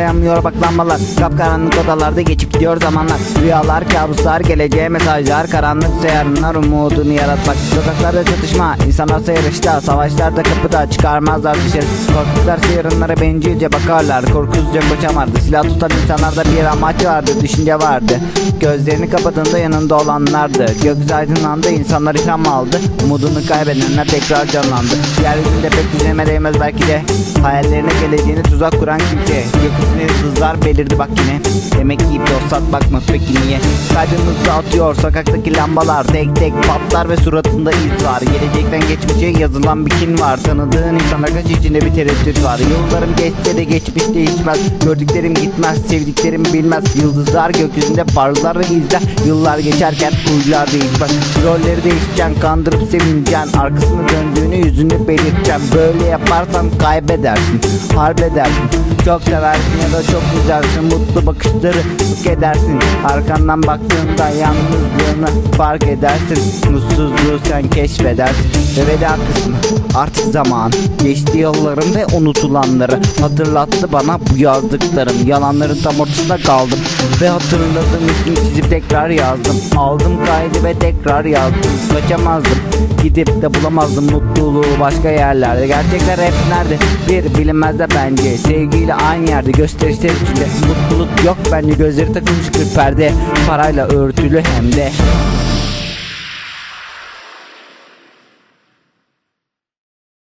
yanıyor bak lambalar Kapkaranlık odalarda geçip gidiyor zamanlar. Rüyalar kabuslar geleceğe mesajlar Karanlık yarınlar umudunu yaratmak. Sokaklarda çatışma insanlar yarışta Savaşlarda kapıda çıkarmazlar dışarı. Korkutlar sıyırınlara bencilce bakarlar. Korkusuzca koşamardı Silah tutan insanlarda bir amaç vardı Düşünce vardı. Gözlerini kapadığında yanında olanlardı. Gökyüzü aydınlandı insanlar ilham aldı. Umudunu kaybedenler tekrar canlandı. Yeryüzünde pek yüzeme değmez belki de. Hayallerine geleceğini tuzak kuran kimse Yıldızlar belirdi bak yine. Demek ki dostat bakma peki niye? Kalbimizde atıyor sokaktaki lambalar Tek tek patlar ve suratında iz var. Gelecekten geçmişe yazılan bir kin var. Tanıdığın insana kaç içinde bir tereddüt var. Yıllarım geçse de geçmiş değişmez. Gördüklerim gitmez sevdiklerim bilmez. Yıldızlar gökyüzünde parlar ve izler. Yıllar geçerken huylar değişmez. Rolleri değişeceksin kandırıp sevineceksin. Arkasını döndüğünü yüzünü belirteceksin. Böyle yaparsan kaybedersin Harbedersin çok seversin ya da çok güzelsin. Mutlu bakışları sık edersin. Arkandan baktığında yalnızlığını fark edersin. Mutsuzluğu sen keşfedersin. Ve veda kısmı artık zaman. Geçti yıllarım ve unutulanları. Hatırlattı bana bu yazdıklarım. Yalanların tam ortasında kaldım. Ve hatırladığım ismi çizip tekrar yazdım. Aldım kaydı ve tekrar yazdım. Kaçamazdım. Gidip de bulamazdım mutluluğu başka yerlerde. Gerçekler hep nerede? Bir bilinmez de bence. Sevgiyle aynı yerde gösterişler içinde. Mutluluk yok bence gözleri takılmış bir perde. Parayla örtülü hem de